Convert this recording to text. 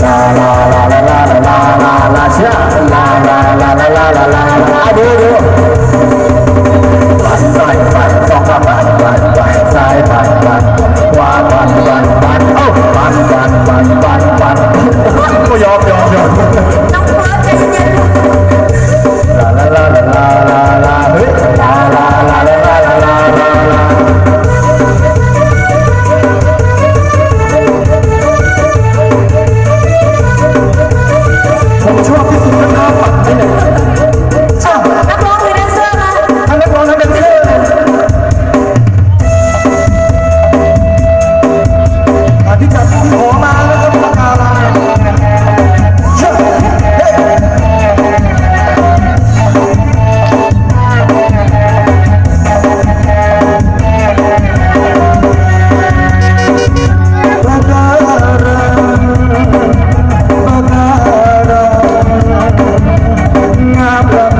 la la la la la Blah, blah.